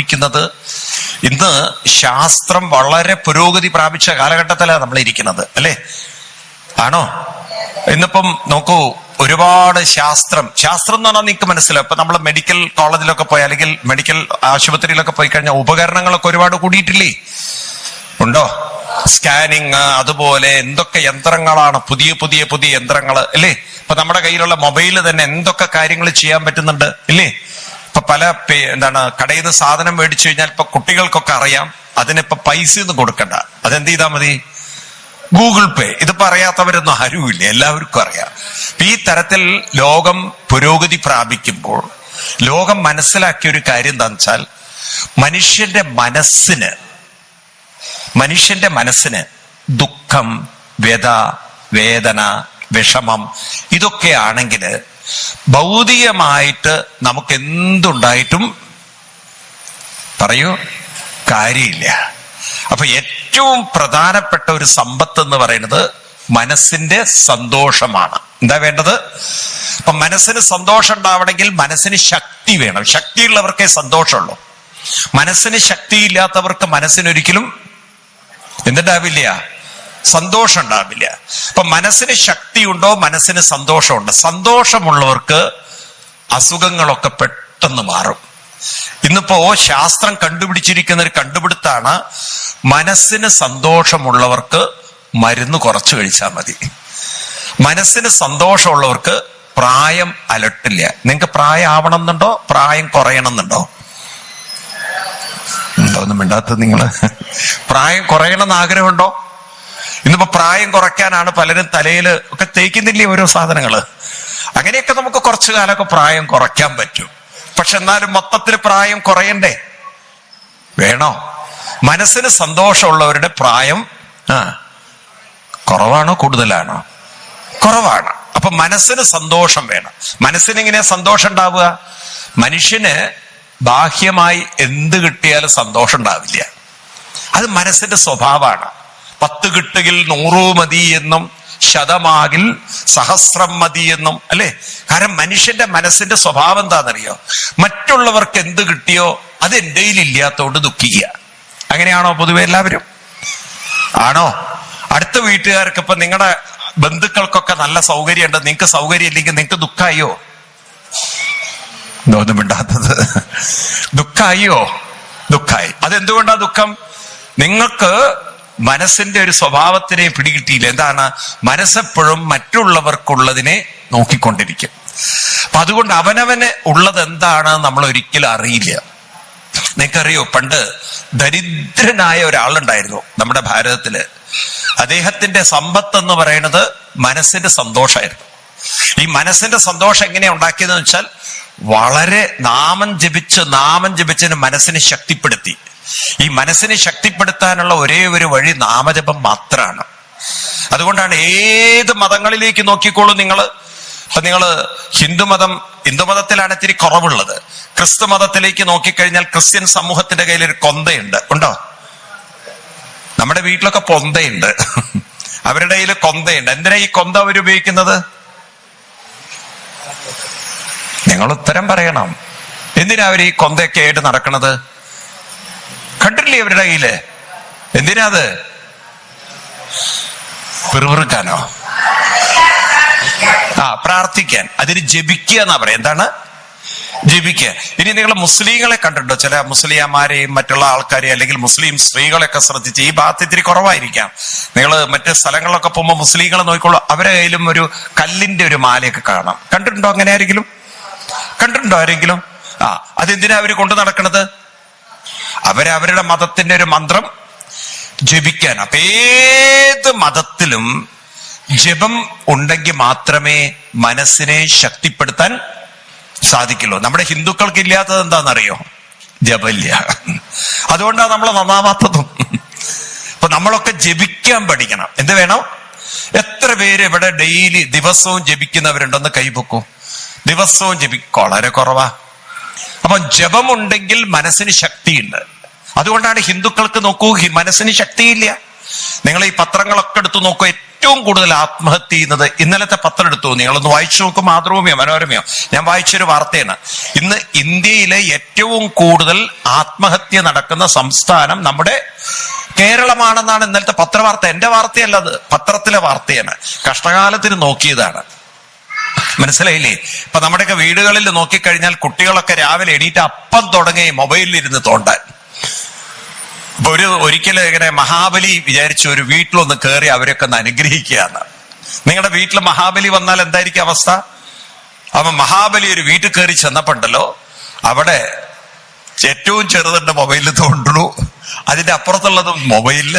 ജീവിക്കുന്നത് ഇന്ന് ശാസ്ത്രം വളരെ പുരോഗതി പ്രാപിച്ച കാലഘട്ടത്തിലാണ് നമ്മൾ ഇരിക്കുന്നത് അല്ലേ? ആണോ? ഇന്നിപ്പം നോക്കൂ ഒരുപാട് ശാസ്ത്രം ശാസ്ത്രം എന്ന് പറഞ്ഞാൽ നിങ്ങൾക്ക് മനസ്സിലാവും. ഇപ്പൊ നമ്മൾ മെഡിക്കൽ കോളേജിലൊക്കെ പോയി അല്ലെങ്കിൽ മെഡിക്കൽ ആശുപത്രിയിലൊക്കെ പോയി കഴിഞ്ഞാൽ ഉപകരണങ്ങളൊക്കെ ഒരുപാട് കൂടിയിട്ടില്ലേ? ഉണ്ടോ? സ്കാനിങ് അതുപോലെ എന്തൊക്കെ യന്ത്രങ്ങളാണ് പുതിയ പുതിയ പുതിയ യന്ത്രങ്ങൾ അല്ലേ? ഇപ്പൊ നമ്മുടെ കയ്യിലുള്ള മൊബൈൽ തന്നെ എന്തൊക്കെ കാര്യങ്ങൾ ചെയ്യാൻ പറ്റുന്നുണ്ട് ഇല്ലേ? ഇപ്പൊ പല എന്താണ് കടയിൽ നിന്ന് സാധനം മേടിച്ചു കഴിഞ്ഞാൽ ഇപ്പൊ കുട്ടികൾക്കൊക്കെ അറിയാം അതിനിപ്പൊ പൈസ ഒന്നും കൊടുക്കണ്ട. അതെന്ത് ചെയ്താൽ മതി? ഗൂഗിൾ പേ ഇതിപ്പോ അറിയാത്തവരൊന്നും ആരുമില്ല എല്ലാവർക്കും അറിയാം. ഈ തരത്തിൽ ലോകം പുരോഗതി പ്രാപിക്കുമ്പോൾ ലോകം മനസ്സിലാക്കിയ ഒരു കാര്യം എന്താണെന്ന് വെച്ചാൽ മനുഷ്യന്റെ മനസ്സിന് മനുഷ്യന്റെ മനസ്സിന് ദുഃഖം വ്യത വേദന വിഷമം ഇതൊക്കെ ആണെങ്കിൽ ഭൗതികമായിട്ട് നമുക്ക് എന്തുണ്ടായിട്ടും പറയൂ കാര്യമില്ല. അപ്പൊ ഏറ്റവും പ്രധാനപ്പെട്ട ഒരു സമ്പത്ത് എന്ന് പറയുന്നത് മനസ്സിന്റെ സന്തോഷമാണ്. എന്താ വേണ്ടത്? അപ്പൊ മനസ്സിന് സന്തോഷം ഉണ്ടാവണമെങ്കിൽ മനസ്സിന് ശക്തി വേണം. ശക്തിയുള്ളവർക്കേ സന്തോഷമുള്ളൂ. മനസ്സിന് ശക്തിയില്ലാത്തവർക്ക് മനസ്സിനൊരിക്കലും എന്തുണ്ടാവില്ല? സന്തോഷം ഉണ്ടാവില്ല അപ്പൊ മനസ്സിന് ശക്തിയുണ്ടോ? മനസ്സിന് സന്തോഷമുണ്ട്. സന്തോഷമുള്ളവർക്ക് അസുഖങ്ങളൊക്കെ പെട്ടെന്ന് മാറും. ഇന്നിപ്പോ ശാസ്ത്രം കണ്ടുപിടിച്ചിരിക്കുന്ന ഒരു കണ്ടുപിടുത്താണ് മനസ്സിന് സന്തോഷമുള്ളവർക്ക് മരുന്ന് കുറച്ച് കഴിച്ചാൽ മതി. മനസ്സിന് സന്തോഷമുള്ളവർക്ക് പ്രായം അലട്ടില്ല. നിങ്ങൾക്ക് പ്രായം ആവണം എന്നുണ്ടോ പ്രായം കുറയണം എന്നുണ്ടോ ഒന്നും മിണ്ടാത്തത് നിങ്ങൾ. പ്രായം കുറയണമെന്ന് ആഗ്രഹമുണ്ടോ? ഇന്നിപ്പോ പ്രായം കുറയ്ക്കാനാണ് പലരും തലയിൽ ഒക്കെ തേക്കുന്നില്ലേ ഓരോ സാധനങ്ങൾ. അങ്ങനെയൊക്കെ നമുക്ക് കുറച്ചു കാലമൊക്കെ പ്രായം കുറയ്ക്കാൻ പറ്റും. പക്ഷെ എന്നാലും മൊത്തത്തിൽ പ്രായം കുറയണ്ടേ? വേണോ? മനസ്സിന് സന്തോഷമുള്ളവരുടെ പ്രായം ആ കുറവാണോ കൂടുതലാണോ? കുറവാണ്. അപ്പൊ മനസ്സിന് സന്തോഷം വേണം. മനസ്സിന് ഇങ്ങനെ സന്തോഷം ഉണ്ടാവുക? മനുഷ്യന് ബാഹ്യമായി എന്ത് കിട്ടിയാലും സന്തോഷം ഉണ്ടാവില്ല. അത് മനസ്സിന്റെ സ്വഭാവമാണ്. പത്ത് കിട്ടുകിൽ നൂറു മതി എന്നും ശതമാകിൽ സഹസ്രം മതി എന്നും അല്ലെ? കാരണം മനുഷ്യന്റെ മനസ്സിന്റെ സ്വഭാവം എന്താണെന്നറിയോ? മറ്റുള്ളവർക്ക് എന്ത് കിട്ടിയോ അത് എന്റെ ഇല്ലാത്തോണ്ട് ദുഃഖിക്കുക. അങ്ങനെയാണോ പൊതുവെ എല്ലാവരും? ആണോ? അടുത്ത വീട്ടുകാർക്ക് ഇപ്പൊ നിങ്ങളുടെ ബന്ധുക്കൾക്കൊക്കെ നല്ല സൗകര്യമുണ്ട്. നിങ്ങൾക്ക് സൗകര്യം ഇല്ലെങ്കിൽ നിങ്ങൾക്ക് ദുഃഖമായോ? ഒന്നും മിണ്ടാത്തത്. ദുഃഖമായോ? ദുഃഖായി അതെന്തുകൊണ്ടാ ദുഃഖം? നിങ്ങൾക്ക് മനസ്സിന്റെ ഒരു സ്വഭാവത്തിനെ പിടികിട്ടിയില്ല. എന്താണ്? മനസ്സെപ്പോഴും മറ്റുള്ളവർക്കുള്ളതിനെ നോക്കിക്കൊണ്ടിരിക്കും. അപ്പൊ അതുകൊണ്ട് അവനവന് ഉള്ളത് എന്താണ് നമ്മൾ ഒരിക്കലും അറിയില്ല. നിങ്ങൾക്കറിയോ പണ്ട് ദരിദ്രനായ ഒരാളുണ്ടായിരുന്നു നമ്മുടെ ഭാരതത്തിൽ. അദ്ദേഹത്തിന്റെ സമ്പത്ത് എന്ന് പറയുന്നത് മനസ്സിന്റെ സന്തോഷമായിരുന്നു. ഈ മനസ്സിന്റെ സന്തോഷം എങ്ങനെയാ ഉണ്ടാക്കിയതെന്ന് വെച്ചാൽ വളരെ നാമം ജപിച്ച് നാമം ജപിച്ചതിന് മനസ്സിനെ ശക്തിപ്പെടുത്തി. ഈ മനസ്സിനെ ശക്തിപ്പെടുത്താനുള്ള ഒരേ ഒരു വഴി നാമജപം മാത്രമാണ് അതുകൊണ്ടാണ് ഏത് മതങ്ങളിലേക്ക് നോക്കിക്കോളൂ നിങ്ങൾ അപ്പൊ നിങ്ങൾ ഹിന്ദുമതം ഹിന്ദുമതത്തിലാണ് ഇത്തിരി കുറവുള്ളത്. ക്രിസ്തു മതത്തിലേക്ക് നോക്കിക്കഴിഞ്ഞാൽ ക്രിസ്ത്യൻ സമൂഹത്തിന്റെ കയ്യിൽ ഒരു കൊന്തയുണ്ട്. ഉണ്ടോ? നമ്മുടെ വീട്ടിലൊക്കെ പൊന്തയുണ്ട്. അവരുടെ കയ്യിൽ കൊന്തയുണ്ട്. എന്തിനാ ഈ കൊന്ത അവർ ഉപയോഗിക്കുന്നത്? നിങ്ങൾ ഉത്തരം പറയണം. എന്തിനാ അവർ ഈ കൊന്തയൊക്കെ ആയിട്ട് നടക്കണത് കണ്ടില്ലേ അവരുടെ കയ്യിൽ? എന്തിനാ അത്? പിറുപിറുക്കാനോ? ആ പ്രാർത്ഥിക്കാൻ. അതിന് ജപിക്കുക എന്നാ പറയാ. എന്താണ്? ജപിക്കുക. ഇനി നിങ്ങൾ മുസ്ലിങ്ങളെ കണ്ടിട്ടോ ചില മുസ്ലിയാമാരെയും മറ്റുള്ള ആൾക്കാരെയും അല്ലെങ്കിൽ മുസ്ലിം സ്ത്രീകളെയൊക്കെ ശ്രദ്ധിച്ച്. ഈ ഭാഗത്ത് ഇത്തിരി കുറവായിരിക്കാം. നിങ്ങൾ മറ്റ് സ്ഥലങ്ങളിലൊക്കെ പോകുമ്പോൾ മുസ്ലിങ്ങളെ നോക്കിക്കോളൂ. അവരെ കയ്യിലും ഒരു കല്ലിന്റെ ഒരു മാലയൊക്കെ കാണാം. കണ്ടിട്ടുണ്ടോ അങ്ങനെ ആരെങ്കിലും? കണ്ടിട്ടുണ്ടോ ആരെങ്കിലും? ആ അതെന്തിനാ അവർ കൊണ്ടു നടക്കണത്? അവരവരുടെ മതത്തിന്റെ ഒരു മന്ത്രം ജപിക്കാൻ അപ്പൊ ഏത് മതത്തിലും ജപം ഉണ്ടെങ്കിൽ മാത്രമേ മനസ്സിനെ ശക്തിപ്പെടുത്താൻ സാധിക്കുള്ളൂ. നമ്മുടെ ഹിന്ദുക്കൾക്ക് ഇല്ലാത്തത് എന്താണെന്നറിയോ? ജപല്യ അതുകൊണ്ടാണ് നമ്മൾ നന്നാവാത്തതും. അപ്പൊ നമ്മളൊക്കെ ജപിക്കാൻ പഠിക്കണം. എന്ത് വേണം? എത്ര പേര് ഇവിടെ ഡെയിലി ദിവസവും ജപിക്കുന്നവരുണ്ടെന്ന് കൈപൊക്കും ദിവസവും ജപി വളരെ കുറവാ. അപ്പൊ ജപമുണ്ടെങ്കിൽ മനസ്സിന് ശക്തിയുണ്ട്. അതുകൊണ്ടാണ് ഹിന്ദുക്കൾക്ക് നോക്കൂ മനസ്സിന് ശക്തിയില്ല. നിങ്ങൾ ഈ പത്രങ്ങളൊക്കെ എടുത്ത് നോക്കൂ ഏറ്റവും കൂടുതൽ ആത്മഹത്യ ചെയ്യുന്നത് ഇന്നലത്തെ പത്രം എടുത്തു. നിങ്ങളൊന്ന് വായിച്ചു നോക്കും മാതൃഭൂമിയോ മനോരമയോ. ഞാൻ വായിച്ചൊരു വാർത്തയാണ്. ഇന്ന് ഇന്ത്യയിലെ ഏറ്റവും കൂടുതൽ ആത്മഹത്യ നടക്കുന്ന സംസ്ഥാനം നമ്മുടെ കേരളമാണെന്നാണ് ഇന്നലത്തെ പത്രവാർത്ത. എന്റെ വാർത്തയല്ല അത് പത്രത്തിലെ വാർത്തയാണ്. കഷ്ടകാലത്തിന് നോക്കിയതാണ്. മനസ്സിലായില്ലേ? ഇപ്പൊ നമ്മുടെയൊക്കെ വീടുകളിൽ നോക്കിക്കഴിഞ്ഞാൽ കുട്ടികളൊക്കെ രാവിലെ എണീറ്റ് അപ്പം തുടങ്ങി മൊബൈലിൽ ഇരുന്ന് തോണ്ടാൻ. ഇപ്പൊ ഒരു ഒരിക്കലും ഇങ്ങനെ മഹാബലി വിചാരിച്ചു ഒരു വീട്ടിലൊന്ന് കയറി അവരൊക്കെ ഒന്ന് അനുഗ്രഹിക്കുകയാണ്. നിങ്ങളുടെ വീട്ടിൽ മഹാബലി വന്നാൽ എന്തായിരിക്കും അവസ്ഥ? അവൻ മഹാബലി ഒരു വീട്ടിൽ കയറി ചെന്നപ്പോണ്ടല്ലോ അവിടെ ഏറ്റവും ചെറുതുണ്ട് മൊബൈലിൽ തോണ്ടുള്ളൂ. അതിന്റെ അപ്പുറത്തുള്ളത് മൊബൈലിൽ.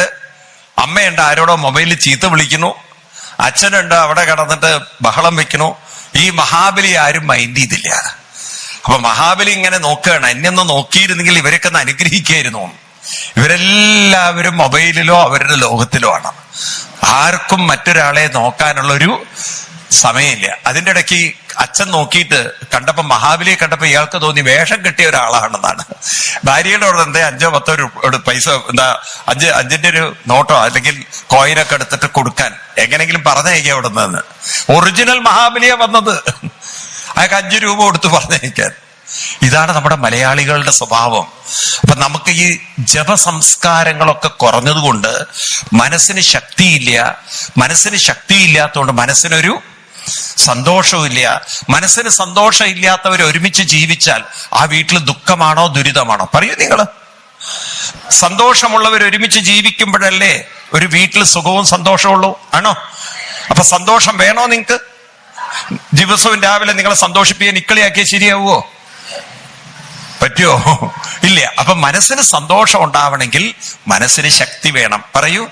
അമ്മയുണ്ട് ആരോടോ മൊബൈലിൽ ചീത്ത വിളിക്കുന്നു. അച്ഛനുണ്ട് അവിടെ കിടന്നിട്ട് ബഹളം വെക്കണോ ഈ മഹാബലി ആരും മൈൻഡ് ചെയ്തില്ല. അപ്പൊ മഹാബലി ഇങ്ങനെ നോക്കുകയാണ്. എന്നെ നോക്കിയിരുന്നെങ്കിൽ ഇവരൊക്കെ ഒന്ന് അനുഗ്രഹിക്കായിരുന്നു. ഇവരെല്ലാവരും മൊബൈലിലോ അവരുടെ ലോകത്തിലോ ആണ്. ആർക്കും മറ്റൊരാളെ നോക്കാനുള്ളൊരു സമയമില്ല. അതിന്റെ ഇടയ്ക്ക് അച്ഛൻ നോക്കിയിട്ട് കണ്ടപ്പോ മഹാബലിയെ കണ്ടപ്പോ ഇയാൾക്ക് തോന്നി വേഷം കിട്ടിയ ഒരാളാണെന്നാണ്. ഭാര്യയുടെ അവിടെ എന്താ അഞ്ചോ പത്തോ ഒരു പൈസ എന്താ അഞ്ച് അഞ്ചിന്റെ ഒരു നോട്ടോ അല്ലെങ്കിൽ കോയിനൊക്കെ എടുത്തിട്ട് കൊടുക്കാൻ. എങ്ങനെങ്കിലും പറഞ്ഞയക്കാം അവിടെ നിന്ന് ഒറിജിനൽ മഹാബലിയാ വന്നത്. അയാൾക്ക് അഞ്ചു രൂപ കൊടുത്ത് പറഞ്ഞയക്കാൻ. ഇതാണ് നമ്മുടെ മലയാളികളുടെ സ്വഭാവം. അപ്പൊ നമുക്ക് ഈ ജപസംസ്കാരങ്ങളൊക്കെ കുറഞ്ഞതുകൊണ്ട് മനസ്സിന് ശക്തിയില്ല. മനസ്സിന് ശക്തിയില്ലാത്തതുകൊണ്ട് മനസ്സിനൊരു സന്തോഷമില്ല മനസ്സിന് സന്തോഷം ഇല്ലാത്തവർ ഒരുമിച്ച് ജീവിച്ചാൽ ആ വീട്ടിൽ ദുഃഖമാണോ ദുരിതമാണോ? പറയൂ നിങ്ങൾ സന്തോഷമുള്ളവർ ഒരുമിച്ച് ജീവിക്കുമ്പോഴല്ലേ ഒരു വീട്ടിൽ സുഖവും സന്തോഷമുള്ളൂ ആണോ? അപ്പൊ സന്തോഷം വേണോ നിങ്ങൾക്ക് ദിവസവും രാവിലെ നിങ്ങളെ സന്തോഷിപ്പിക്കാൻ ഇക്കളിയാക്കിയ ശരിയാവുമോ പറ്റുമോ ഇല്ല. അപ്പൊ മനസ്സിന് സന്തോഷം ഉണ്ടാവണമെങ്കിൽ മനസ്സിന് ശക്തി വേണം. പറയൂ.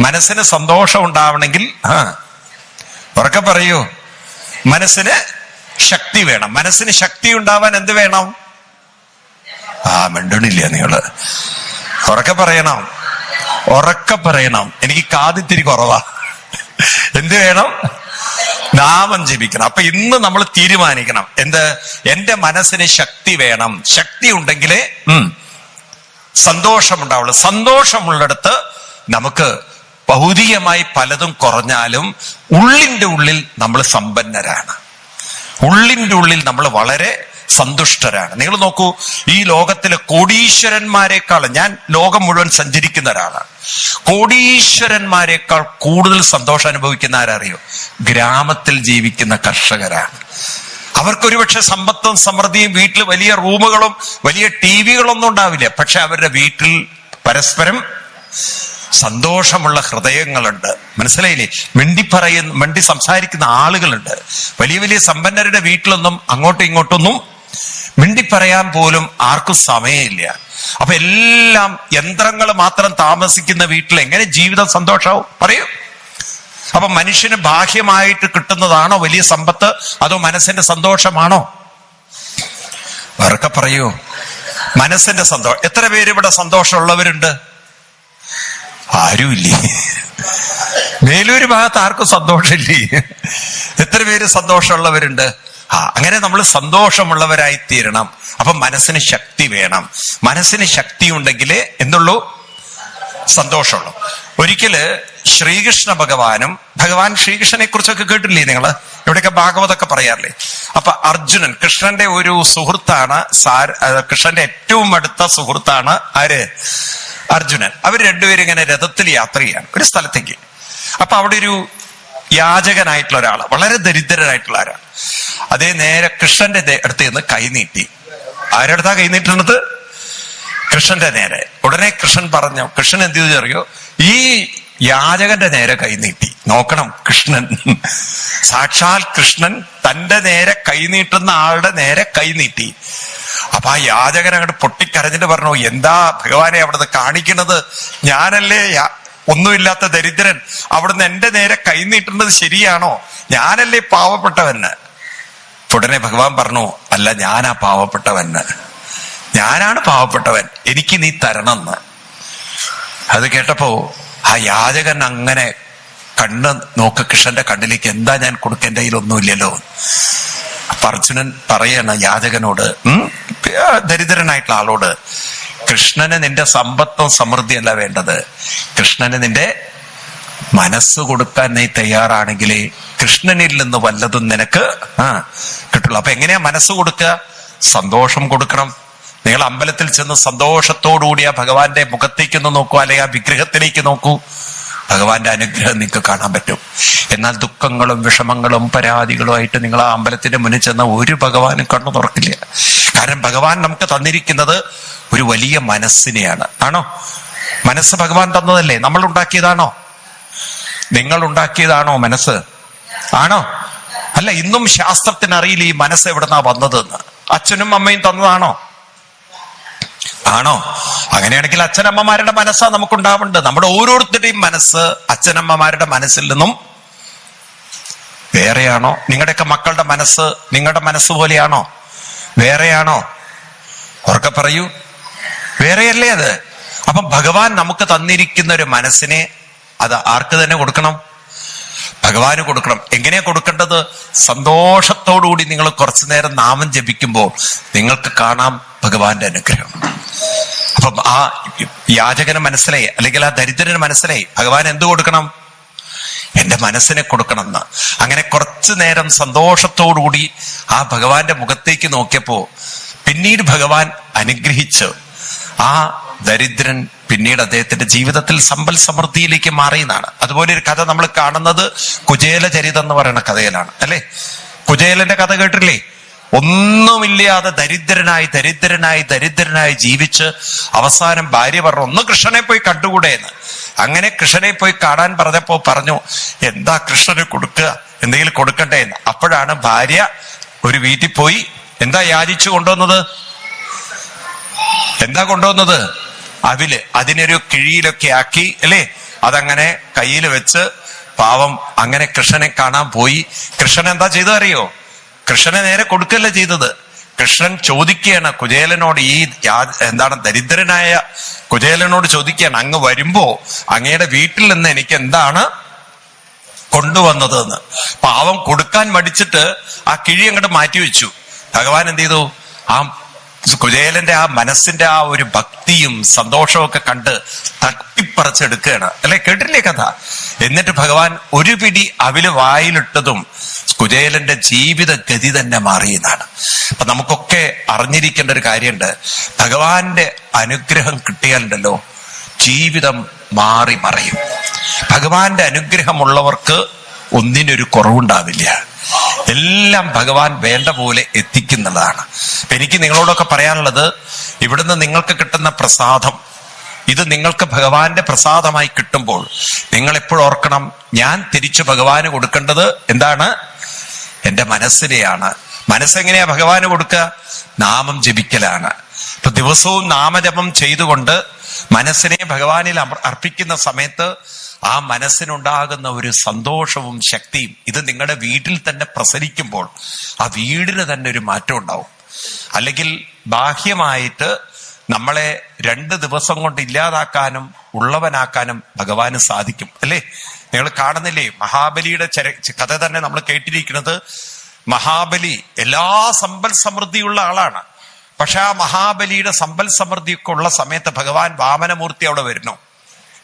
മനസ്സിന് സന്തോഷം ഉണ്ടാവണമെങ്കിൽ ആ ഉറക്കെ പറയൂ. മനസ്സിന് ശക്തി വേണം. മനസ്സിന് ശക്തി ഉണ്ടാവാൻ എന്ത് വേണം? ആ മിണ്ടണില്ല നിങ്ങൾ. ഉറക്കെ പറയണം. ഉറക്കെ പറയണം. എനിക്ക് കാതിത്തിരി കുറവാ. എന്ത് വേണം? നാമം ജപിക്കണം. അപ്പൊ ഇന്ന് നമ്മൾ തീരുമാനിക്കണം. എന്ത്? എന്റെ മനസ്സിന് ശക്തി വേണം. ശക്തി ഉണ്ടെങ്കിലേ സന്തോഷമുണ്ടാവുള്ളൂ. സന്തോഷമുള്ളിടത്ത് നമുക്ക് ഭൗതികമായി പലതും കുറഞ്ഞാലും ഉള്ളിന്റെ ഉള്ളിൽ നമ്മൾ സമ്പന്നരാണ്. ഉള്ളിന്റെ ഉള്ളിൽ നമ്മൾ വളരെ സന്തുഷ്ടരാണ്. നിങ്ങൾ നോക്കൂ ഈ ലോകത്തിലെ കോടീശ്വരന്മാരെക്കാൾ ഞാൻ ലോകം മുഴുവൻ സഞ്ചരിക്കുന്ന ഒരാളാണ്. കോടീശ്വരന്മാരെക്കാൾ കൂടുതൽ സന്തോഷം അനുഭവിക്കുന്ന ആരറിയോ? ഗ്രാമത്തിൽ ജീവിക്കുന്ന കർഷകരാണ്. അവർക്കൊരുപക്ഷെ സമ്പത്തും സമൃദ്ധിയും വീട്ടിൽ വലിയ റൂമുകളും വലിയ ടി വികളൊന്നും ഉണ്ടാവില്ല. പക്ഷെ അവരുടെ വീട്ടിൽ പരസ്പരം സന്തോഷമുള്ള ഹൃദയങ്ങളുണ്ട്. മനസ്സിലായില്ലേ? മിണ്ടി പറയുന്ന മിണ്ടി സംസാരിക്കുന്ന ആളുകളുണ്ട്. വലിയ വലിയ സമ്പന്നരുടെ വീട്ടിലൊന്നും അങ്ങോട്ടും ഇങ്ങോട്ടൊന്നും മിണ്ടി പറയാൻ പോലും ആർക്കും സമയമില്ല. അപ്പൊ എല്ലാം യന്ത്രങ്ങൾ മാത്രം താമസിക്കുന്ന വീട്ടിൽ എങ്ങനെ ജീവിതം സന്തോഷമാവും പറയൂ. അപ്പൊ മനുഷ്യന് ബാഹ്യമായിട്ട് കിട്ടുന്നതാണോ വലിയ സമ്പത്ത്? അതോ മനസ്സിന്റെ സന്തോഷമാണോ? വേറൊക്കെ പറയൂ. മനസ്സിന്റെ സന്തോഷം എത്ര പേര് ഇവിടെ സന്തോഷമുള്ളവരുണ്ട്? ആരുമില്ലേ? മേലൂര് ഭാഗത്ത് ആർക്കും സന്തോഷമില്ലേ? എത്ര പേര് സന്തോഷമുള്ളവരുണ്ട്? ആ അങ്ങനെ നമ്മൾ സന്തോഷമുള്ളവരായി തീരണം അപ്പൊ മനസ്സിന് ശക്തി വേണം. മനസ്സിന് ശക്തി ഉണ്ടെങ്കിലേ എന്നുള്ളൂ സന്തോഷമുള്ളൂ. ഒരിക്കൽ ശ്രീകൃഷ്ണ ഭഗവാനും ഭഗവാൻ ശ്രീകൃഷ്ണനെ കുറിച്ചൊക്കെ കേട്ടില്ലേ നിങ്ങൾ ഇവിടെയൊക്കെ ഭാഗവതൊക്കെ പറയാറില്ലേ? അപ്പൊ അർജുനൻ കൃഷ്ണന്റെ ഒരു സുഹൃത്താണ് അഹ് കൃഷ്ണന്റെ ഏറ്റവും അടുത്ത സുഹൃത്താണ് ആര്? അർജുനൻ. അവർ രണ്ടുപേരും ഇങ്ങനെ രഥത്തിൽ യാത്ര ഒരു സ്ഥലത്തേക്ക്. അപ്പൊ അവിടെ ഒരു യാചകനായിട്ടുള്ള ഒരാൾ വളരെ ദരിദ്രനായിട്ടുള്ള ഒരാൾ അതേ നേരെ കൃഷ്ണന്റെ അടുത്ത് നിന്ന് കൈനീട്ടി ആരടുത്താ കൈ നീട്ടുന്നത്? കൃഷ്ണന്റെ നേരെ. ഉടനെ കൃഷ്ണൻ പറഞ്ഞു കൃഷ്ണൻ എന്ത് ചെയ്തു അറിയോ? ഈ യാചകന്റെ നേരെ കൈനീട്ടി നോക്കണം കൃഷ്ണൻ. സാക്ഷാൽ കൃഷ്ണൻ തന്റെ നേരെ കൈനീട്ടുന്ന ആളുടെ നേരെ കൈനീട്ടി അപ്പൊ ആ യാചകൻ അങ്ങോട്ട് പൊട്ടിക്കരഞ്ഞിട്ട് പറഞ്ഞു എന്താ ഭഗവാനെ അവിടുന്ന് കാണിക്കുന്നത് ഞാനല്ലേ ഒന്നുമില്ലാത്ത ദരിദ്രൻ. അവിടുന്ന് എന്റെ നേരെ കൈനീട്ടുന്നത് ശരിയാണോ? ഞാനല്ലേ പാവപ്പെട്ടവന്? ഉടനെ ഭഗവാൻ പറഞ്ഞു അല്ല ഞാനാ പാവപ്പെട്ടവന്. ഞാനാണ് പാവപ്പെട്ടവൻ. എനിക്ക് നീ തരണം എന്ന് അത് കേട്ടപ്പോ ആ യാചകൻ അങ്ങനെ കണ്ണ് നോക്ക കൃഷ്ണന്റെ കണ്ണിലേക്ക് എന്താ ഞാൻ കൊടുക്കേണ്ട കയ്യിലൊന്നുമില്ലല്ലോ. അപ്പൊ അർജുനൻ പറയണ യാചകനോട് ദരിദ്രനായിട്ടുള്ള ആളോട് കൃഷ്ണന് നിന്റെ സമ്പത്തും സമൃദ്ധിയല്ല വേണ്ടത്. കൃഷ്ണന് നിന്റെ മനസ്സ് കൊടുക്കാൻ നീ തയ്യാറാണെങ്കിലേ കൃഷ്ണനിൽ നിന്ന് വല്ലതും നിനക്ക് ആ കിട്ടുള്ളൂ. അപ്പൊ എങ്ങനെയാ മനസ്സ് കൊടുക്കുക സന്തോഷം കൊടുക്കണം. നിങ്ങൾ അമ്പലത്തിൽ ചെന്ന് സന്തോഷത്തോടുകൂടി ആ ഭഗവാന്റെ മുഖത്തേക്ക് ഒന്ന് നോക്കൂ അല്ലെങ്കിൽ ആ വിഗ്രഹത്തിലേക്ക് നോക്കൂ. ഭഗവാന്റെ അനുഗ്രഹം നിങ്ങൾക്ക് കാണാൻ പറ്റും. എന്നാൽ ദുഃഖങ്ങളും വിഷമങ്ങളും പരാതികളും ആയിട്ട് നിങ്ങൾ ആ അമ്പലത്തിന്റെ മുന്നിൽ ചെന്ന ഒരു ഭഗവാനും കണ്ണു തുറക്കില്ല. കാരണം ഭഗവാൻ നമുക്ക് തന്നിരിക്കുന്നത് ഒരു വലിയ മനസ്സിനെയാണ്. ആണോ? മനസ്സ് ഭഗവാൻ തന്നതല്ലേ? നമ്മൾ ഉണ്ടാക്കിയതാണോ? നിങ്ങൾ ഉണ്ടാക്കിയതാണോ മനസ്സ്? ആണോ? അല്ല ഇന്നും ശാസ്ത്രത്തിന് അറിയില്ല ഈ മനസ്സ് എവിടുന്നാ വന്നതെന്ന്. അച്ഛനും അമ്മയും തന്നതാണോ? ആണോ? അങ്ങനെയാണെങ്കിൽ അച്ഛനമ്മമാരുടെ മനസ്സാ നമുക്കുണ്ടാവേണ്ടത്. നമ്മുടെ ഓരോരുത്തരുടെയും മനസ്സ് അച്ഛനമ്മമാരുടെ മനസ്സിൽ നിന്നും വേറെയാണോ? നിങ്ങളുടെയൊക്കെ മക്കളുടെ മനസ്സ് നിങ്ങളുടെ മനസ്സ് പോലെയാണോ? വേറെയാണോ? ഉറക്കെ പറയൂ. വേറെയല്ലേ അത്? അപ്പം ഭഗവാൻ നമുക്ക് തന്നിരിക്കുന്ന ഒരു മനസ്സിനെ അത് ആർക്ക് തന്നെ കൊടുക്കണം? ഭഗവാന് കൊടുക്കണം. എങ്ങനെയാ കൊടുക്കേണ്ടത്? സന്തോഷത്തോടുകൂടി നിങ്ങൾ കുറച്ചു നേരം നാമം ജപിക്കുമ്പോൾ നിങ്ങൾക്ക് കാണാം ഭഗവാന്റെ അനുഗ്രഹം. അപ്പം ആ യാചകന് മനസ്സിലായി അല്ലെങ്കിൽ ആ ദരിദ്രന് മനസ്സിലായി ഭഗവാൻ എന്ത് കൊടുക്കണം? എന്റെ മനസ്സിനെ കൊടുക്കണം എന്ന് അങ്ങനെ കുറച്ചു നേരം സന്തോഷത്തോടുകൂടി ആ ഭഗവാന്റെ മുഖത്തേക്ക് നോക്കിയപ്പോ പിന്നീട് ഭഗവാൻ അനുഗ്രഹിച്ച് ആ ദരിദ്രൻ പിന്നീട് അദ്ദേഹത്തിന്റെ ജീവിതത്തിൽ സമ്പൽ സമൃദ്ധിയിലേക്ക് മാറിയെന്നാണ്. അതുപോലെ ഒരു കഥ നമ്മൾ കാണുന്നത് കുചേല ചരിതം എന്ന് പറയുന്ന കഥയിലാണ് അല്ലെ? കുചേലന്റെ കഥ കേട്ടില്ലേ? ഒന്നുമില്ലാതെ ദരിദ്രനായി ദരിദ്രനായി ദരിദ്രനായി ജീവിച്ച് അവസാനം ഭാര്യ പറഞ്ഞു ഒന്ന് കൃഷ്ണനെ പോയി കണ്ടുകൂടെ എന്ന്. അങ്ങനെ കൃഷ്ണനെ പോയി കാണാൻ പറഞ്ഞപ്പോ പറഞ്ഞു എന്താ കൃഷ്ണന് കൊടുക്കുക എന്തെങ്കിലും കൊടുക്കണ്ടേ എന്ന്. അപ്പോഴാണ് ഭാര്യ ഒരു വീട്ടിൽ പോയി എന്താ യാചിച്ചു കൊണ്ടുവന്നത്? എന്താ കൊണ്ടുവന്നത്? അവിൽ അതിനൊരു കിഴിയിലൊക്കെ ആക്കി അല്ലേ? അതങ്ങനെ കയ്യിൽ വെച്ച് പാവം അങ്ങനെ കൃഷ്ണനെ കാണാൻ പോയി. കൃഷ്ണൻ എന്താ ചെയ്തു അറിയോ കൃഷ്ണനെ നേരെ കൊടുക്കല്ല ചെയ്തത്? കൃഷ്ണൻ ചോദിക്കുകയാണ് കുചേലനോട് ഈ എന്താണ് ദരിദ്രനായ കുചേലനോട് ചോദിക്കുകയാണ് അങ്ങ് വരുമ്പോ അങ്ങയുടെ വീട്ടിൽ നിന്ന് എനിക്ക് എന്താണ് കൊണ്ടുവന്നത് എന്ന് പാവം കൊടുക്കാൻ മടിച്ചിട്ട് ആ കിഴി അങ്ങോട്ട് മാറ്റി വെച്ചു. ഭഗവാൻ എന്ത് ചെയ്തു? ആ കുചേലന്റെ ആ മനസ്സിന്റെ ആ ഒരു ഭക്തിയും സന്തോഷവും ഒക്കെ കണ്ട് തട്ടിപ്പറിച്ചെടുക്കുകയാണ്. അല്ലെ? കേട്ടില്ലേ കഥ? എന്നിട്ട് ഭഗവാൻ ഒരു പിടി അവിൽ വായിലിട്ടതും കുചേലന്റെ ജീവിത ഗതി തന്നെ മാറിയെന്നാണ്. അപ്പൊ നമുക്കൊക്കെ അറിഞ്ഞിരിക്കേണ്ട ഒരു കാര്യമുണ്ട്. ഭഗവാന്റെ അനുഗ്രഹം കിട്ടിയാലുണ്ടല്ലോ ജീവിതം മാറി മറയും. ഭഗവാന്റെ അനുഗ്രഹമുള്ളവർക്ക് ഒന്നിനൊരു കുറവുണ്ടാവില്ല. എല്ലാം ഭഗവാൻ വേണ്ട പോലെ എത്തിക്കുന്നതാണ്. എനിക്ക് നിങ്ങളോടൊക്കെ പറയാനുള്ളത് ഇവിടുന്ന് നിങ്ങൾക്ക് കിട്ടുന്ന പ്രസാദം ഇത് നിങ്ങൾക്ക് ഭഗവാന്റെ പ്രസാദമായി കിട്ടുമ്പോൾ നിങ്ങൾ എപ്പോഴും ഓർക്കണം ഞാൻ തിരിച്ചു ഭഗവാന് കൊടുക്കേണ്ടത് എന്താണ്? എന്റെ മനസ്സിനെയാണ്. മനസ്സെങ്ങനെയാ ഭഗവാന് കൊടുക്കുക? നാമം ജപിക്കലാണ്. ഇപ്പൊ ദിവസവും നാമജപം ചെയ്തുകൊണ്ട് മനസ്സിനെ ഭഗവാനിൽ അർപ്പിക്കുന്ന സമയത്ത് ആ മനസ്സിനുണ്ടാകുന്ന ഒരു സന്തോഷവും ശക്തിയും ഇത് നിങ്ങളുടെ വീട്ടിൽ തന്നെ പ്രസരിക്കുമ്പോൾ ആ വീടിന് തന്നെ ഒരു മാറ്റം ഉണ്ടാവും. അല്ലെങ്കിൽ ബാഹ്യമായിട്ട് നമ്മളെ രണ്ട് ദിവസം കൊണ്ട് ഇല്ലാതാക്കാനും ഉള്ളവനാക്കാനും ഭഗവാന് സാധിക്കും. അല്ലേ? നിങ്ങൾ കാണുന്നില്ലേ? മഹാബലിയുടെ ചര കഥ തന്നെ നമ്മൾ കേട്ടിരിക്കുന്നത് മഹാബലി എല്ലാ സമ്പൽ സമൃദ്ധിയുള്ള ആളാണ്. പക്ഷെ ആ മഹാബലിയുടെ സമ്പൽ സമൃദ്ധിയൊക്കെ ഉള്ള സമയത്ത് ഭഗവാൻ വാമനമൂർത്തി അവിടെ വരുന്നു.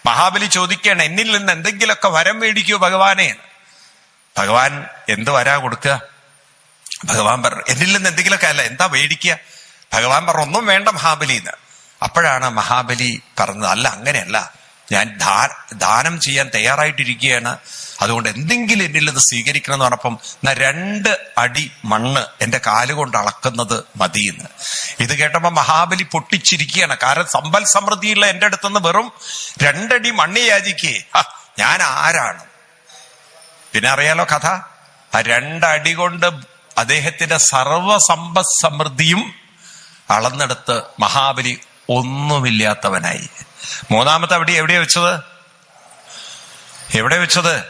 മഹാബലി ചോദിക്കുകയാണ് എന്നിൽ നിന്ന് എന്തെങ്കിലുമൊക്കെ വരം മേടിക്കൂ ഭഗവാനെ? ഭഗവാൻ എന്ത് വരാ കൊടുക്കുക ഭഗവാൻ പറഞ്ഞു എന്നിൽ നിന്ന് എന്തെങ്കിലുമൊക്കെ അല്ല എന്താ മേടിക്കുക ഭഗവാൻ പറഞ്ഞു ഒന്നും വേണ്ട മഹാബലി എന്ന് അപ്പോഴാണ് മഹാബലി പറഞ്ഞത് അല്ല അങ്ങനെയല്ല. ഞാൻ ദാനം ചെയ്യാൻ തയ്യാറായിട്ടിരിക്കുകയാണ്. അതുകൊണ്ട് എന്തെങ്കിലും എന്നിൽ നിന്ന് സ്വീകരിക്കണം എന്ന് പറഞ്ഞപ്പം എന്നാ രണ്ട് അടി മണ്ണ് എന്റെ കാലുകൊണ്ട് അളക്കുന്നത് മതിയെന്ന്. ഇത് കേട്ടപ്പോ മഹാബലി പൊട്ടിച്ചിരിക്കുകയാണ്. കാരണം സമ്പൽ സമൃദ്ധിയുള്ള എന്റെ അടുത്തുനിന്ന് വെറും രണ്ടടി മണ്ണ് യാചിക്കേ. ഞാൻ ആരാണ്? പിന്നെ അറിയാലോ കഥ? ആ രണ്ടടി കൊണ്ട് അദ്ദേഹത്തിന്റെ സർവ സമ്പദ് സമൃദ്ധിയും അളന്നെടുത്ത് മഹാബലി ഒന്നുമില്ലാത്തവനായി. മൂന്നാമത്തെ അവിടെ എവിടെയാ വെച്ചത്? എവിടെ വെച്ചത്?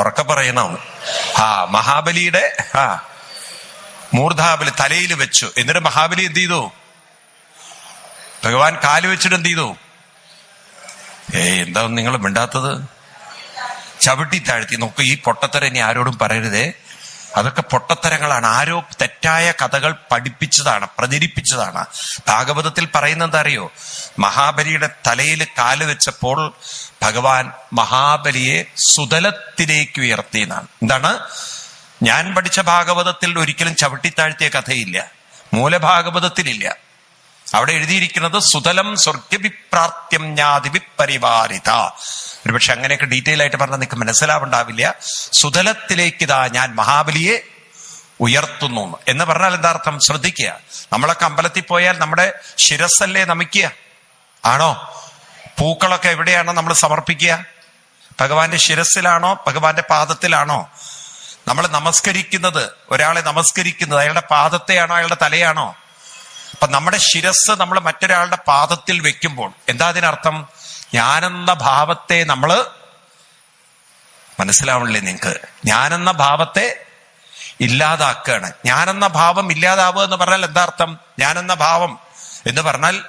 ഉറക്കെ പറയണം. ആ മഹാബലിയുടെ ആ മൂർധാബലി തലയിൽ വെച്ചു. എന്നിട്ട് മഹാബലി എന്ത് ചെയ്തു? ഭഗവാൻ കാൽ വെച്ചിട്ട് എന്ത് ചെയ്തു? ഏ എന്താ നിങ്ങൾ മിണ്ടാത്തത്? ചവിട്ടി താഴ്ത്തി. നോക്ക് ഈ പൊട്ടത്തര ഇനി ആരോടും പറയരുതേ. അതൊക്കെ പൊട്ടത്തരങ്ങളാണ്. ആരോ തെറ്റായ കഥകൾ പഠിപ്പിച്ചതാണ് പ്രചരിപ്പിച്ചതാണ്. ഭാഗവതത്തിൽ പറയുന്നത് അറിയോ മഹാബലിയുടെ തലയിൽ കാൽ വെച്ചപ്പോൾ ഭഗവാൻ മഹാബലിയെ സുതലത്തിലേക്ക് ഉയർത്തി എന്നാണ്. എന്താണ്? ഞാൻ പഠിച്ച ഭാഗവതത്തിൽ ഒരിക്കലും ചവിട്ടിത്താഴ്ത്തിയ കഥയില്ല. മൂലഭാഗവതത്തിലില്ല. അവിടെ എഴുതിയിരിക്കുന്നത് സുതലം സ്വർഗവിപ്രാപ്ത്യം ഞാതിവിപരിവാരിത ഒരുപക്ഷെ അങ്ങനെയൊക്കെ ഡീറ്റെയിൽ ആയിട്ട് പറഞ്ഞാൽ നിങ്ങൾക്ക് മനസ്സിലാവുണ്ടാവില്ല. സുതലത്തിലേക്ക് ഇതാ ഞാൻ മഹാബലിയെ ഉയർത്തുന്നു എന്ന്. പറഞ്ഞാൽ എന്താ അർത്ഥം? ശ്രദ്ധിക്കുക. നമ്മളൊക്കെ അമ്പലത്തിൽ പോയാൽ നമ്മുടെ ശിരസ്സല്ലേ നമിക്കുക? ആണോ? പൂക്കളൊക്കെ എവിടെയാണോ നമ്മൾ സമർപ്പിക്കുക? ഭഗവാന്റെ ശിരസിലാണോ ഭഗവാന്റെ പാദത്തിലാണോ? നമ്മൾ നമസ്കരിക്കുന്നത് ഒരാളെ നമസ്കരിക്കുന്നത് അയാളുടെ പാദത്തെയാണോ അയാളുടെ തലയാണോ? അപ്പൊ നമ്മുടെ ശിരസ് നമ്മൾ മറ്റൊരാളുടെ പാദത്തിൽ വെക്കുമ്പോൾ എന്താ അതിനർത്ഥം? ഞാനെന്ന ഭാവത്തെ നമ്മൾ മനസ്സിലാവണില്ലേ നിങ്ങക്ക്? ഞാനെന്ന ഭാവത്തെ ഇല്ലാതാക്കുകയാണ് ഞാനെന്ന ഭാവം ഇല്ലാതാവുക എന്ന് പറഞ്ഞാൽ എന്താ അർത്ഥം? ഞാനെന്ന ഭാവം എന്ന് പറഞ്ഞാൽ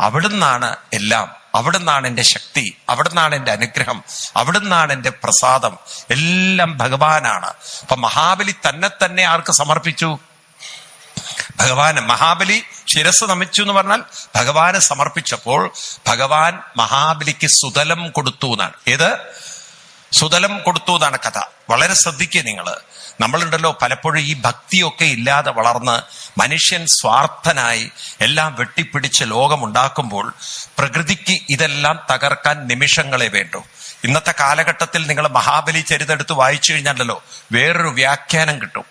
അവിടുന്നാണ് എല്ലാം. അവിടുന്നാണ് എന്റെ ശക്തി. അവിടുന്നാണ് എന്റെ അനുഗ്രഹം. അവിടുന്നാണ് എന്റെ പ്രസാദം. എല്ലാം ഭഗവാനാണ്. അപ്പൊ മഹാബലി തന്നെ തന്നെ ആർക്ക് സമർപ്പിച്ചു? ഭഗവാന്. മഹാബലി ശിരസ് നമിച്ചു എന്ന് പറഞ്ഞാൽ ഭഗവാന് സമർപ്പിച്ചപ്പോൾ ഭഗവാൻ മഹാബലിക്ക് സുതലം കൊടുത്തു എന്നാണ്. ഏത്? സുതലം കൊടുത്തു എന്നാണ് കഥ. വളരെ ശ്രദ്ധിക്കുക നിങ്ങൾ നമ്മളുണ്ടല്ലോ പലപ്പോഴും ഈ ഭക്തിയൊക്കെ ഇല്ലാതെ വളർന്ന് മനുഷ്യൻ സ്വാർത്ഥനായി എല്ലാം വെട്ടിപ്പിടിച്ച് ലോകമുണ്ടാക്കുമ്പോൾ പ്രകൃതിക്ക് ഇതെല്ലാം തകർക്കാൻ നിമിഷങ്ങളെ വേണ്ടു. ഇന്നത്തെ കാലഘട്ടത്തിൽ നിങ്ങൾ മഹാബലി ചരിതെടുത്ത് വായിച്ചു കഴിഞ്ഞാലല്ലോ വേറൊരു വ്യാഖ്യാനം കിട്ടും.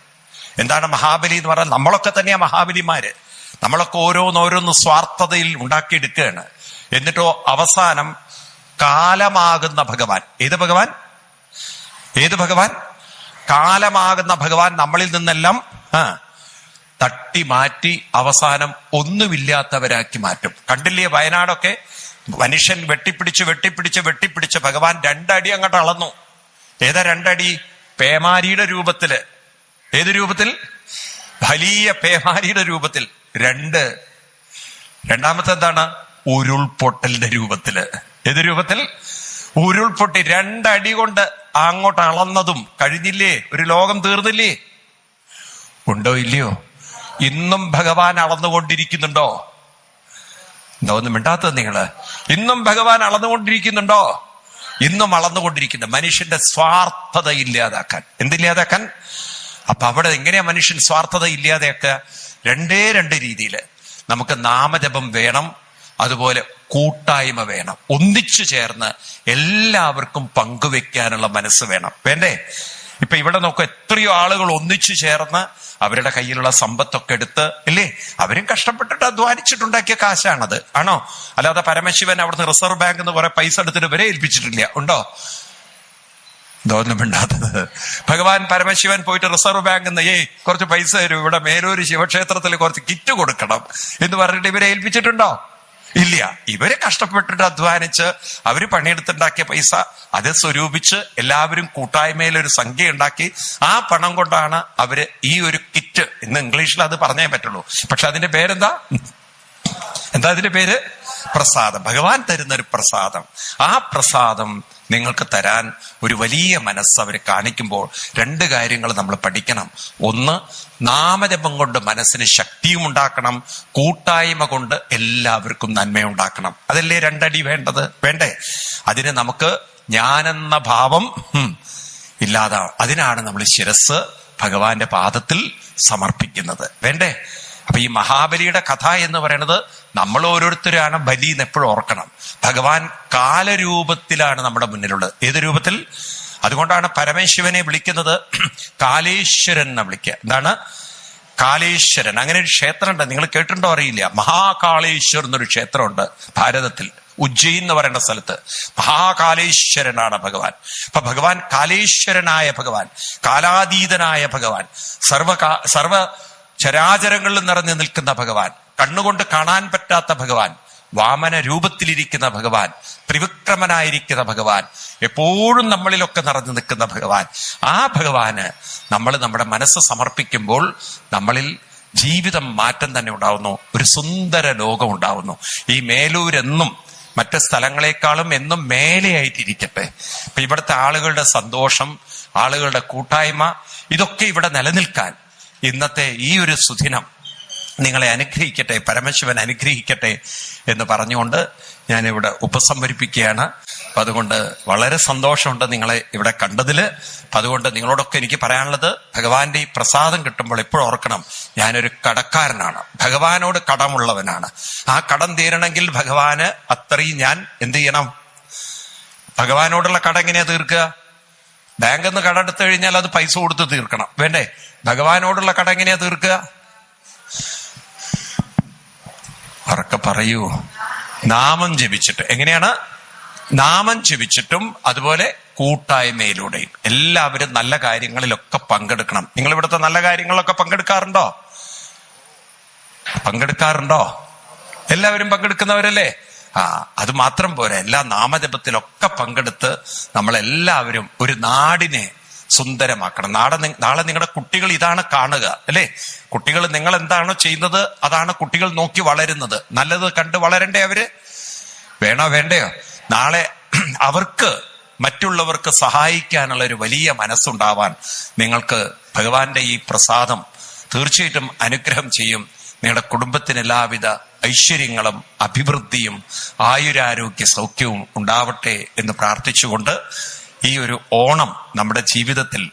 എന്താണ് മഹാബലി എന്ന് പറഞ്ഞാൽ നമ്മളൊക്കെ തന്നെയാ മഹാബലിമാര്. നമ്മളൊക്കെ ഓരോന്നോരോന്ന് സ്വാർത്ഥതയിൽ ഉണ്ടാക്കിയെടുക്കുകയാണ്. എന്നിട്ടോ അവസാനം കാലമാകുന്ന ഭഗവാൻ. ഏത് ഭഗവാൻ? ഏത് ഭഗവാൻ? കാലമാകുന്ന ഭഗവാൻ നമ്മളിൽ നിന്നെല്ലാം ആ തട്ടി മാറ്റി അവസാനം ഒന്നുമില്ലാത്തവരാക്കി മാറ്റും. കണ്ടില്ലേ വയനാടൊക്കെ? മനുഷ്യൻ വെട്ടിപ്പിടിച്ച് വെട്ടിപ്പിടിച്ച് വെട്ടിപ്പിടിച്ച് ഭഗവാൻ രണ്ടടി അങ്ങോട്ട് അളന്നു. ഏതാ രണ്ടടി? പേമാരിയുടെ രൂപത്തിൽ. ഏത് രൂപത്തിൽ? വലിയ പേമാരിയുടെ രൂപത്തിൽ. രണ്ട്. രണ്ടാമത്തെ എന്താണ് ഉരുൾപൊട്ടലിന്റെ രൂപത്തിൽ. ഏത് രൂപത്തിൽ? ഉരുൾപൊട്ടി രണ്ടടി കൊണ്ട് അങ്ങോട്ട് അളന്നതും കഴിഞ്ഞില്ലേ? ഒരു ലോകം തീർന്നില്ലേ? ഉണ്ടോ ഇല്ലയോ? ഇന്നും ഭഗവാൻ അളന്നുകൊണ്ടിരിക്കുന്നുണ്ടോ? എന്താ ഒന്നും മിണ്ടാത്തത് നിങ്ങൾ? ഇന്നും ഭഗവാൻ അളന്നുകൊണ്ടിരിക്കുന്നുണ്ടോ? ഇന്നും അളന്നുകൊണ്ടിരിക്കുന്നു മനുഷ്യന്റെ സ്വാർത്ഥത ഇല്ലാതാക്കാൻ. എന്തില്ലാതാക്കാൻ? അപ്പൊ അവിടെ എങ്ങനെയാ മനുഷ്യൻ സ്വാർത്ഥത ഇല്ലാതെയൊക്കെ രണ്ടേ രണ്ട് രീതിയിൽ നമുക്ക് നാമജപം വേണം അതുപോലെ കൂട്ടായ്മ വേണം. ഒന്നിച്ചു ചേർന്ന് എല്ലാവർക്കും പങ്കുവെക്കാനുള്ള മനസ്സ് വേണം. വേണ്ടേ? ഇപ്പൊ ഇവിടെ നോക്കുക എത്രയോ ആളുകൾ ഒന്നിച്ചു ചേർന്ന് അവരുടെ കയ്യിലുള്ള സമ്പത്തൊക്കെ എടുത്ത് അല്ലേ അവരും കഷ്ടപ്പെട്ടിട്ട് അധ്വാനിച്ചിട്ടുണ്ടാക്കിയ കാശാണത്. ആണോ? അല്ലാതെ പരമശിവൻ അവിടുന്ന് റിസർവ് ബാങ്ക് എന്ന് കുറെ പൈസ എടുത്തിട്ട് വരെ ഏൽപ്പിച്ചിട്ടില്ല. ഉണ്ടോ? ഇതൊന്നും മിണ്ടാത്തത് ഭഗവാൻ പരമശിവൻ പോയിട്ട് റിസർവ് ബാങ്കിൽ നിന്ന് ഏയ് കുറച്ച് പൈസ തരും. ഇവിടെ മേലൂര് ശിവക്ഷേത്രത്തിൽ കുറച്ച് കിറ്റ് കൊടുക്കണം. എന്ന് പറഞ്ഞിട്ട് ഇവരെ ഏൽപ്പിച്ചിട്ടുണ്ടോ? ഇല്ല. ഇവർ കഷ്ടപ്പെട്ടിട്ട് അധ്വാനിച്ച് അവർ പണിയെടുത്തുണ്ടാക്കിയ പൈസ അത് സ്വരൂപിച്ച് എല്ലാവരും കൂട്ടായ്മയിൽ ഒരു സംഖ്യ ഉണ്ടാക്കി ആ പണം കൊണ്ടാണ് അവർ ഈ ഒരു കിറ്റ് ഇന്ന് ഇംഗ്ലീഷിൽ അത് പറഞ്ഞേ പറ്റുള്ളൂ. പക്ഷെ അതിന്റെ പേരെന്താ? എന്താ അതിന്റെ പേര്? പ്രസാദം. ഭഗവാൻ തരുന്ന ഒരു പ്രസാദം. ആ പ്രസാദം നിങ്ങൾക്ക് തരാൻ ഒരു വലിയ മനസ്സ് അവർ കാണിക്കുമ്പോൾ രണ്ട് കാര്യങ്ങൾ നമ്മൾ പഠിക്കണം. ഒന്ന് നാമജപം കൊണ്ട് മനസ്സിന് ശക്തിയും ഉണ്ടാക്കണം. കൂട്ടായ്മ കൊണ്ട് എല്ലാവർക്കും നന്മയുണ്ടാക്കണം അതല്ലേ രണ്ടടി വേണ്ടത്? വേണ്ടേ? അതിന് നമുക്ക് ഞാനെന്ന ഭാവം ഇല്ലാതാവും അതിനാണ് നമ്മൾ ശിരസ് ഭഗവാന്റെ പാദത്തിൽ സമർപ്പിക്കുന്നത്. വേണ്ടേ? അപ്പൊ ഈ മഹാബലിയുടെ കഥ എന്ന് പറയുന്നത് നമ്മൾ ഓരോരുത്തരാണ് ബലി എന്ന് എപ്പോഴും ഓർക്കണം. ഭഗവാൻ കാലരൂപത്തിലാണ് നമ്മുടെ മുന്നിലുള്ളത്. ഏത് രൂപത്തിൽ? അതുകൊണ്ടാണ് പരമേശ്വരനെ വിളിക്കുന്നത് കാലേശ്വരൻ എന്ന് വിളിക്കുക. എന്താണ്? കാലേശ്വരൻ. അങ്ങനെ ഒരു ക്ഷേത്രമുണ്ട്. നിങ്ങൾ കേട്ടിട്ടുണ്ടോ അറിയില്ല. മഹാകാളേശ്വർ എന്നൊരു ക്ഷേത്രമുണ്ട് ഭാരതത്തിൽ. ഉജ്ജയിൻ എന്ന് പറയുന്ന സ്ഥലത്ത്. മഹാകാലേശ്വരനാണ് ഭഗവാൻ. അപ്പൊ ഭഗവാൻ കാലേശ്വരനായ ഭഗവാൻ. കാലാതീതനായ ഭഗവാൻ. സർവ സർവ ചരാചരങ്ങളിൽ നിറഞ്ഞു നിൽക്കുന്ന ഭഗവാൻ കണ്ണുകൊണ്ട് കാണാൻ പറ്റാത്ത ഭഗവാൻ വാമന രൂപത്തിലിരിക്കുന്ന ഭഗവാൻ ത്രിവിക്രമനായിരിക്കുന്ന ഭഗവാൻ എപ്പോഴും നമ്മളിലൊക്കെ നിറഞ്ഞു നിൽക്കുന്ന ഭഗവാൻ. ആ ഭഗവാന് നമ്മൾ നമ്മുടെ മനസ്സ് സമർപ്പിക്കുമ്പോൾ നമ്മളിൽ ജീവിതം മാറ്റം തന്നെ ഉണ്ടാവുന്നു ഒരു സുന്ദര ലോകം ഉണ്ടാവുന്നു. ഈ മേലൂരെന്നും മറ്റ് സ്ഥലങ്ങളെക്കാളും എന്നും മേലെയായിട്ടിരിക്കട്ടെ. ഇപ്പൊ ഇവിടുത്തെ ആളുകളുടെ സന്തോഷം ആളുകളുടെ കൂട്ടായ്മ ഇതൊക്കെ ഇവിടെ നിലനിൽക്കാൻ ഇന്നത്തെ ഈ ഒരു സുദിനം നിങ്ങളെ അനുഗ്രഹിക്കട്ടെ പരമശിവൻ അനുഗ്രഹിക്കട്ടെ എന്ന് പറഞ്ഞുകൊണ്ട് ഞാനിവിടെ ഉപസംഹരിപ്പിക്കുകയാണ്. അപ്പൊ അതുകൊണ്ട് വളരെ സന്തോഷമുണ്ട് നിങ്ങളെ ഇവിടെ കണ്ടതിൽ അപ്പൊ അതുകൊണ്ട് നിങ്ങളോടൊക്കെ എനിക്ക് പറയാനുള്ളത് ഭഗവാന്റെ ഈ പ്രസാദം കിട്ടുമ്പോൾ എപ്പോഴും ഓർക്കണം ഞാനൊരു കടക്കാരനാണ്. ഭഗവാനോട് കടമുള്ളവനാണ്. ആ കടം തീരണമെങ്കിൽ ഭഗവാന് അത്രയും ഞാൻ എന്ത് ചെയ്യണം? ഭഗവാനോടുള്ള കട എങ്ങനെയാ തീർക്കുക? ബാങ്കിൽ നിന്ന് കട എടുത്തു കഴിഞ്ഞാൽ അത് പൈസ കൊടുത്ത് തീർക്കണം. വേണ്ടേ? ഭഗവാനോടുള്ള കട എങ്ങനെയാ തീർക്കുക? ഉറക്കെ പറയൂ. നാമം ജപിച്ചിട്ട്. എങ്ങനെയാണ്? നാമം ജപിച്ചിട്ടും അതുപോലെ കൂട്ടായ്മയിലൂടെയും. എല്ലാവരും നല്ല കാര്യങ്ങളിലൊക്കെ പങ്കെടുക്കണം. നിങ്ങൾ ഇവിടുത്തെ നല്ല കാര്യങ്ങളിലൊക്കെ പങ്കെടുക്കാറുണ്ടോ? പങ്കെടുക്കാറുണ്ടോ? എല്ലാവരും പങ്കെടുക്കുന്നവരല്ലേ? അത് മാത്രം പോരാ. എല്ലാ നാമജപത്തിലൊക്കെ പങ്കെടുത്ത് നമ്മളെല്ലാവരും ഒരു നാടിനെ സുന്ദരമാക്കണം. നാളെ നാളെ നിങ്ങളുടെ കുട്ടികൾ ഇതാണ് കാണുക അല്ലേ? കുട്ടികൾ നിങ്ങൾ എന്താണോ ചെയ്യുന്നത് അതാണ് കുട്ടികൾ നോക്കി വളരുന്നത്. നല്ലത് കണ്ട് വളരണ്ടേ അവർ? വേണോ വേണ്ടയോ? നാളെ അവർക്ക് മറ്റുള്ളവർക്ക് സഹായിക്കാനുള്ള ഒരു വലിയ മനസ്സുണ്ടാവാൻ നിങ്ങൾക്ക് ഭഗവാന്റെ ഈ പ്രസാദം തീർച്ചയായിട്ടും അനുഗ്രഹം ചെയ്യും. നിങ്ങളുടെ കുടുംബത്തിന് എല്ലാവിധ ഐശ്വര്യങ്ങളും അഭിവൃദ്ധിയും ആയുരാരോഗ്യ സൗഖ്യവും ഉണ്ടാവട്ടെ എന്ന് പ്രാർത്ഥിച്ചുകൊണ്ട് ഈ ഒരു ഓണം നമ്മുടെ ജീവിതത്തിൽ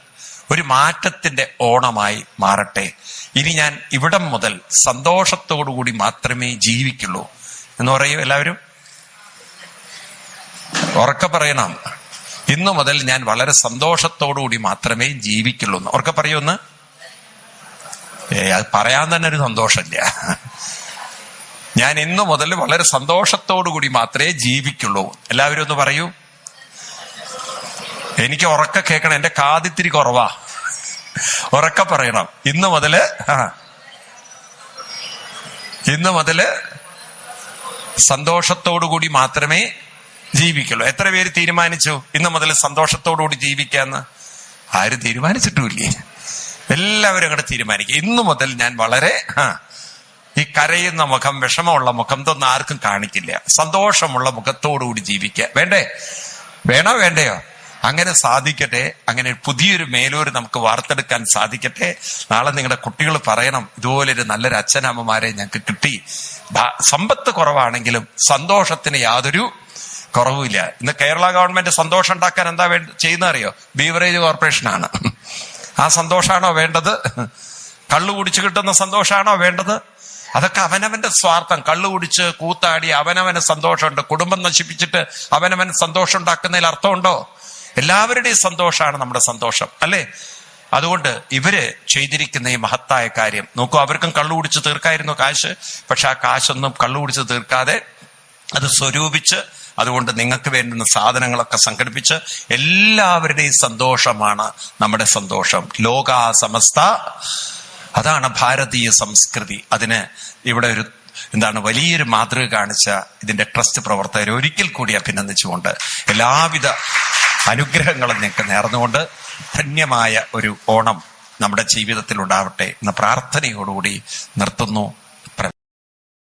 ഒരു മാറ്റത്തിന്റെ ഓണമായി മാറട്ടെ. ഇനി ഞാൻ ഇവിടം മുതൽ സന്തോഷത്തോടുകൂടി മാത്രമേ ജീവിക്കുള്ളൂ എന്ന് പറയൂ എല്ലാവരും. ഉറക്കെ പറയണം. ഇന്നു മുതൽ ഞാൻ വളരെ സന്തോഷത്തോടുകൂടി മാത്രമേ ജീവിക്കുള്ളൂ എന്ന് ഉറക്കെ പറയൂന്ന് ഏ അത് പറയാൻ തന്നെ ഒരു സന്തോഷമില്ല. ഞാൻ ഇന്നു മുതൽ വളരെ സന്തോഷത്തോടു കൂടി മാത്രമേ ജീവിക്കുള്ളൂ. എല്ലാവരും ഒന്ന് പറയൂ. എനിക്ക് ഉറക്ക കേൾക്കണം. എന്റെ കാതിത്തിരി കുറവാ. ഉറക്ക പറയണം. ഇന്ന് മുതൽ ആ ഇന്ന് മുതൽ സന്തോഷത്തോടു കൂടി മാത്രമേ ജീവിക്കുള്ളൂ. എത്ര പേര് തീരുമാനിച്ചു? ഇന്ന് മുതൽ സന്തോഷത്തോടു കൂടി ജീവിക്കാന്ന് ആരും തീരുമാനിച്ചിട്ടുമില്ലേ? എല്ലാവരും അങ്ങോട്ട് തീരുമാനിക്കും. ഇന്നു മുതൽ ഞാൻ വളരെ ആ, ഈ കരയുന്ന മുഖം വിഷമമുള്ള മുഖം ഇതൊന്നും ആർക്കും കാണിക്കില്ല. സന്തോഷമുള്ള മുഖത്തോടുകൂടി ജീവിക്കുക. വേണ്ടേ? വേണോ? വേണ്ടയോ? അങ്ങനെ സാധിക്കട്ടെ. അങ്ങനെ പുതിയൊരു മേലൂര് നമുക്ക് വാർത്തെടുക്കാൻ സാധിക്കട്ടെ. നാളെ നിങ്ങളുടെ കുട്ടികൾ പറയണം ഇതുപോലൊരു നല്ലൊരു അച്ഛനമ്മമാരെ ഞങ്ങൾക്ക് കിട്ടി. സമ്പത്ത് കുറവാണെങ്കിലും സന്തോഷത്തിന് യാതൊരു കുറവുമില്ല. ഇന്ന് കേരള ഗവൺമെന്റ് സന്തോഷം ഉണ്ടാക്കാൻ എന്താ വേണ്ട ചെയ്യുന്ന അറിയോ? ബീവറേജ് കോർപ്പറേഷനാണ്. ആ സന്തോഷാണോ വേണ്ടത്? കള്ളു കുടിച്ചു കിട്ടുന്ന സന്തോഷാണോ വേണ്ടത്? അതൊക്കെ അവനവന്റെ സ്വാർത്ഥം. കള്ളു കുടിച്ച് കൂത്താടി അവനവന് സന്തോഷമുണ്ട്. കുടുംബം നശിപ്പിച്ചിട്ട് അവനവൻ സന്തോഷം ഉണ്ടാക്കുന്നതിൽ അർത്ഥമുണ്ടോ? എല്ലാവരുടെയും സന്തോഷമാണ് നമ്മുടെ സന്തോഷം അല്ലേ? അതുകൊണ്ട് ഇവർ ചെയ്തിരിക്കുന്ന ഈ മഹത്തായ കാര്യം നോക്കൂ അവർക്കും കള്ളു കുടിച്ച് തീർക്കായിരുന്നു കാശ്. പക്ഷെ ആ കാശൊന്നും കള്ളു കുടിച്ച് തീർക്കാതെ അത് സ്വരൂപിച്ച് അതുകൊണ്ട് നിങ്ങൾക്ക് വേണ്ടുന്ന സാധനങ്ങളൊക്കെ സംഘടിപ്പിച്ച് എല്ലാവരുടെയും സന്തോഷമാണ് നമ്മുടെ സന്തോഷം. ലോകാ സമസ്ത അതാണ് ഭാരതീയ സംസ്കൃതി. അതിന് ഇവിടെ ഒരു എന്താണ് വലിയൊരു മാതൃക കാണിച്ച ഇതിന്റെ ട്രസ്റ്റ് പ്രവർത്തകരെ ഒരിക്കൽ കൂടി അഭിനന്ദിച്ചുകൊണ്ട് എല്ലാവിധ അനുഗ്രഹങ്ങളും നിങ്ങൾക്ക് നേർന്നുകൊണ്ട് ധന്യമായ ഒരു ഓണം നമ്മുടെ ജീവിതത്തിൽ ഉണ്ടാവട്ടെ എന്ന പ്രാർത്ഥനയോടുകൂടി നിർത്തുന്നു.